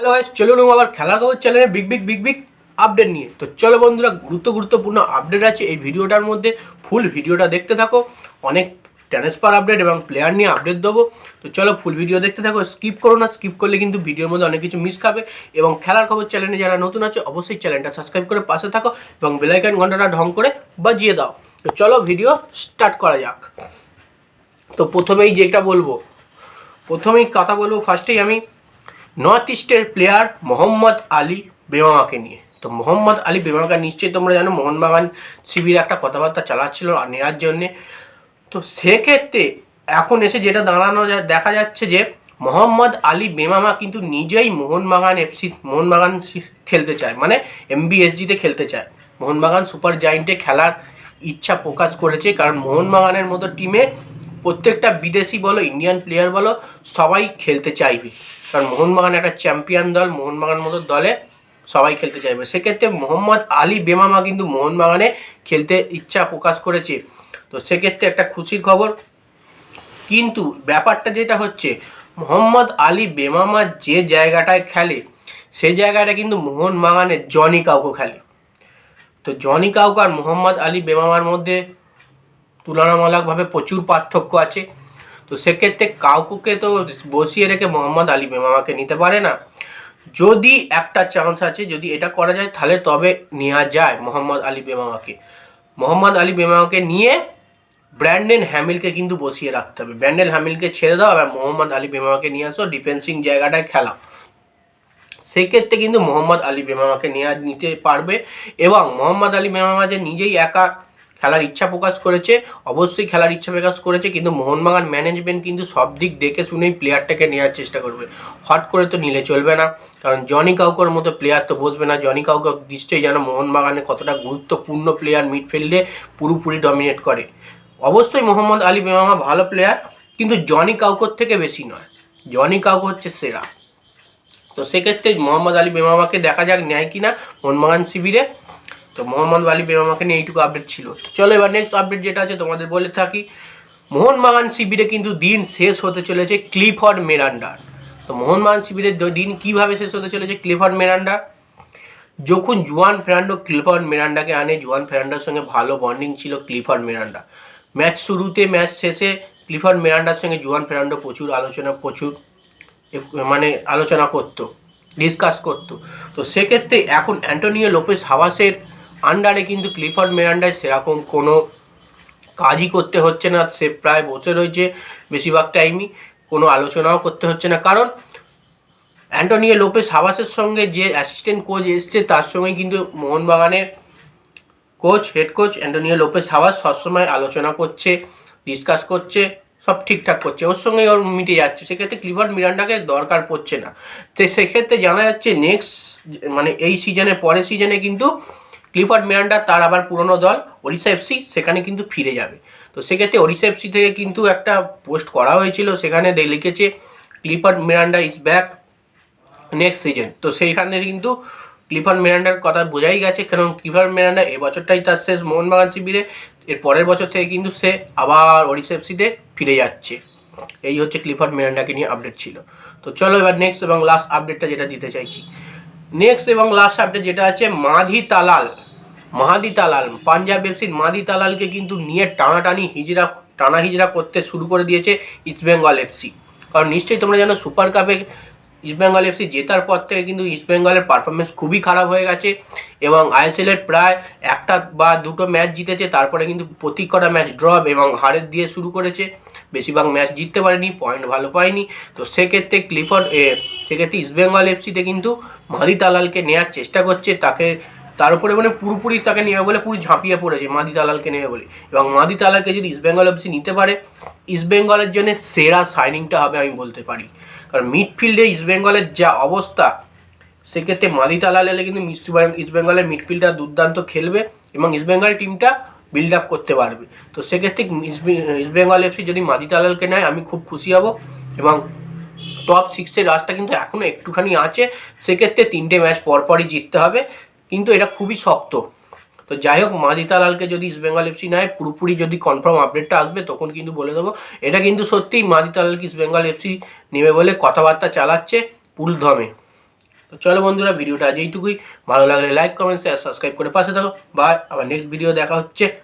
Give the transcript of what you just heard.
Hello guys চলুন আবার খেলার খবর চ্যানেলে big big big big update নিয়ে। তো চলো বন্ধুরা গুরুত্ব গুরুত্বপূর্ণ আপডেট আছে। এই ভিডিওটার মধ্যে ফুল ভিডিওটা দেখতে থাকো। অনেক ট্রান্সফার আপডেট এবং প্লেয়ার নিয়ে আপডেট দেবো। তো চলো ফুল ভিডিও দেখতে থাকো। স্কিপ করো না স্কিপ করলে কিন্তু ভিডিওর মধ্যে অনেক কিছু মিস খাবে। এবং খেলার খবর চ্যানেলে যারা নতুন আছে, অবশ্যই চ্যানেলটা সাবস্ক্রাইব করে পাশে থাকো এবং বেলাইকান ঘন্টাটা ঢং করে বাজিয়ে দাও। তো চলো ভিডিও স্টার্ট করা যাক। তো প্রথমেই যেটা বলব, প্রথমেই কথা বলব ফার্স্টেই আমি নর্থ ইস্টের প্লেয়ার মোহাম্মদ আলী বেমামাকে নিয়ে। তো মোহাম্মদ আলী বেমামাকে নিশ্চয়ই তোমরা জানো, মোহনবাগান শিবির একটা কথাবার্তা চালাচ্ছিল নেওয়ার জন্যে। তো সেক্ষেত্রে এখন এসে যেটা দাঁড়ানো দেখা যাচ্ছে যে মোহাম্মদ আলী বেমামা কিন্তু নিজেই মোহনবাগান এফসি মোহনবাগান খেলতে চায় মানে এমবিএসজিতে খেলতে চায়। মোহনবাগান সুপার জায়েন্টে খেলার ইচ্ছা প্রকাশ করেছে, কারণ মোহনবাগানের মতো টিমে প্রত্যেকটা বিদেশি বলো ইন্ডিয়ান প্লেয়ার বলো, সবাই খেলতে চাইবে। কারণ মোহনবাগান একটা চ্যাম্পিয়ন দল, মোহনবাগান মতো দলে সবাই খেলতে চাইবে। সেক্ষেত্রে মোহাম্মদ আলী বেমামা কিন্তু মোহনবাগানে খেলতে ইচ্ছা প্রকাশ করেছে। তো সেক্ষেত্রে একটা খুশির খবর। কিন্তু ব্যাপারটা যেটা হচ্ছে, মোহাম্মদ আলী বেমামা যে জায়গাটায় খেলে সেই জায়গাটা কিন্তু মোহনবাগানের জনি কাউকে খেলে। তো জনি কাউকে আর মোহাম্মদ আলী বেমামার মধ্যে তুলনামূলকভাবে প্রচুর পার্থক্য আছে। তো সেক্ষেত্রে কাউকুকে তো বসিয়ে রেখে মোহাম্মদ আলী বেমামাকে নিতে পারে না। যদি একটা চান্স আছে, যদি এটা করা যায়, তাহলে তবে নেওয়া যায় মোহাম্মদ আলী বেমামাকে মোহাম্মদ আলী বেমামাকে নিয়ে ব্র্যান্ডেন হ্যামিলকে কিন্তু বসিয়ে রাখতে হবে। ব্র্যান্ডেন হ্যামিলকে ছেড়ে দাও আর মোহাম্মদ আলী বেমামাকে নিয়ে আসো ডিফেন্সিং জায়গাটায় খেলা সেক্ষেত্রে কিন্তু মোহাম্মদ আলী বেমামাকে নেওয়া নিতে পারবে এবং মোহাম্মদ আলী বেমামা যে নিজেই একা খেলার ইচ্ছা প্রকাশ করেছে, অবশ্যই খেলার ইচ্ছা প্রকাশ করেছে, কিন্তু মোহনবাগান ম্যানেজমেন্ট কিন্তু সব দিক দেখে শুনেই প্লেয়ারটাকে নেওয়ার চেষ্টা করবে। হট করে তো নিলে চলবে না, কারণ জনি কাউকর মতো প্লেয়ার তো বসবে না। জনি কাউকে নিশ্চয়ই যেন মোহনবাগানে কতটা গুরুত্বপূর্ণ প্লেয়ার মিডফিল্ডে পুরোপুরি ডমিনেট করে। অবশ্যই মোহাম্মদ আলী বেমামা ভালো প্লেয়ার কিন্তু জনি কাউকর থেকে বেশি নয়। জনি কাউক হচ্ছে সেরা। তো সেক্ষেত্রে মোহাম্মদ আলী বেমামাকে দেখা যাক নেয় কিনা মোহনবাগান শিবিরে। তো মোহাম্মদ আলী বেমামাকে নিয়ে এইটুকু আপডেট ছিল। তো চলো এবার নেক্সট আপডেট যেটা আছে তোমাদের বলে থাকি। মোহনবাগান শিবিরে কিন্তু দিন শেষ হতে চলেছে ক্লিফর্ড মেরান্ডার। তো মোহনবাগান শিবিরের দিন কীভাবে শেষ হতে চলেছে ক্লিফর্ড মেরান্ডা যখন জুয়ান ফেরান্ডো ক্লিফর্ড মেরান্ডাকে আনে, জুয়ান ফেরান্ডার সঙ্গে ভালো বন্ডিং ছিল ক্লিফর্ড মেরান্ডা ম্যাচ শুরুতে, ম্যাচ শেষে ক্লিফর্ড মেরান্ডার সঙ্গে জুয়ান ফেরান্ডো প্রচুর আলোচনা, প্রচুর মানে আলোচনা করতো ডিসকাস করতো। তো সেক্ষেত্রে এখন অ্যান্টোনিও লোপেস হাওয়াসের আন্ডারে কিন্তু ক্লিফর্ড মেরান্ডায় সেরকম কোনো কাজই করতে হচ্ছে না। সে প্রায় বসে রয়েছে বেশিরভাগ টাইমই কোনো আলোচনাও করতে হচ্ছে না। কারণ অ্যান্টোনিও লোপেস হাওয়াসের সঙ্গে যে অ্যাসিস্ট্যান্ট কোচ এসছে, তার সঙ্গে কিন্তু মোহনবাগানের coach head coach Antonio Lopez Habas সবসময় আলোচনা করছে ডিসকাস করছে, সব ঠিকঠাক করছে। ওর সঙ্গে ওর মিটে যাচ্ছে। সেক্ষেত্রে ক্লিভার মিরান্ডাকে দরকার পড়ছে না। তো সেক্ষেত্রে জানা যাচ্ছে নেক্সট মানে এই সিজনের পরের সিজনে কিন্তু ক্লিফার্ড মিরান্ডা তার আবার পুরনো দল, ওড়িশা এফসি, সেখানে কিন্তু ফিরে যাবে। তো সেক্ষেত্রে ওড়িশা এফসি থেকে কিন্তু একটা পোস্ট করা হয়েছিল, সেখানে লিখেছে, Clifford Miranda is back next season. তো সেইখানে কিন্তু ক্লিফার মিরান্ডার কথা বোঝাই গেছে, কারণ ক্লিফার মিরান্ডা এবছরটাই তার শেষ মোহনবাগান শিবিরে, এর পরের বছর থেকে কিন্তু সে আবার ওড়িশা এফসিতে ফিরে যাচ্ছে। এই হচ্ছে ক্লিফার মিরান্ডাকে নিয়ে আপডেট ছিল। তো চলো এবার নেক্সট এবং লাস্ট আপডেটটা যেটা দিতে চাইছি। নেক্সট এবং লাস্ট আপডেট যেটা আছে, Madih Talal. Madih Talal, Punjab এফসির মাদি তালালকে কিন্তু নিয়ে টানাটানি হিজরা টানা হিজড়া করতে শুরু করে দিয়েছে ইস্টবেঙ্গল এফসি কারণ নিশ্চয়ই তোমরা জানো সুপার কাপে ইস্টবেঙ্গল এফসি জেতার পর থেকে কিন্তু ইস্টবেঙ্গলের পারফরমেন্স খুবই খারাপ হয়ে গেছে এবং আইএসএলের প্রায় একটা বা দুটো ম্যাচ জিতেছে, তারপরে কিন্তু প্রতি কটা ম্যাচ ড্রপ এবং হারের দিয়ে শুরু করেছে। বেশিরভাগ ম্যাচ জিততে পারেনি পয়েন্ট ভালো পায়নি। তো সেক্ষেত্রে ক্লিফর্ড সেক্ষেত্রে ইস্টবেঙ্গল এফসিতে কিন্তু মাদি তালালকে নেওয়ার চেষ্টা করছে, তাকে, তার উপরে মানে পুরোপুরি তাকে নেবে বলে পুরো ঝাঁপিয়ে পড়েছে মাদি তালালকে নেবে বলে। এবং মাদি তালালকে যদি ইস্টবেঙ্গল এফসি নিতে পারে ইস্টবেঙ্গলের জন্য সেরা সাইনিংটা হবে আমি বলতে পারি। কারণ মিডফিল্ডে ইস্টবেঙ্গলের যা অবস্থা, সেক্ষেত্রে মাদি তালাল এলে কিন্তু ইস্ট- ইস্টবেঙ্গলের মিডফিল্ডার দুর্দান্ত খেলবে এবং ইস্টবেঙ্গল টিমটা বিল্ড আপ করতে পারবে। তো সেক্ষেত্রে ইস্ট- ইস্টবেঙ্গল এফসি যদি মাদি তালালকে নেয়, আমি খুব খুশি হব এবং টপ সিক্সের রাস্তা কিন্তু এখনও একটুখানি আছে। সেক্ষেত্রে তিনটে ম্যাচ পরপরই জিততে হবে। কিন্তু এটা খুবই শক্ত। তো যাই হোক মাদিতালালকে যদি ইস্টবেঙ্গল এফসি নেয় পুরোপুরি যদি কনফার্ম আপডেটটা আসবে, তখন কিন্তু বলে দেবো। এটা কিন্তু সত্যিই মাদিতালালকে ইস্টবেঙ্গল এফসি নেবে বলে কথাবার্তা চালাচ্ছে পুলধমে। তো চলো বন্ধুরা, ভিডিওটা আজ এইটুকুই। ভালো লাগলে লাইক কমেন্ট শেয়ার সাবস্ক্রাইব করে পাশে থাকো। বা আবার নেক্সট ভিডিও দেখা হচ্ছে।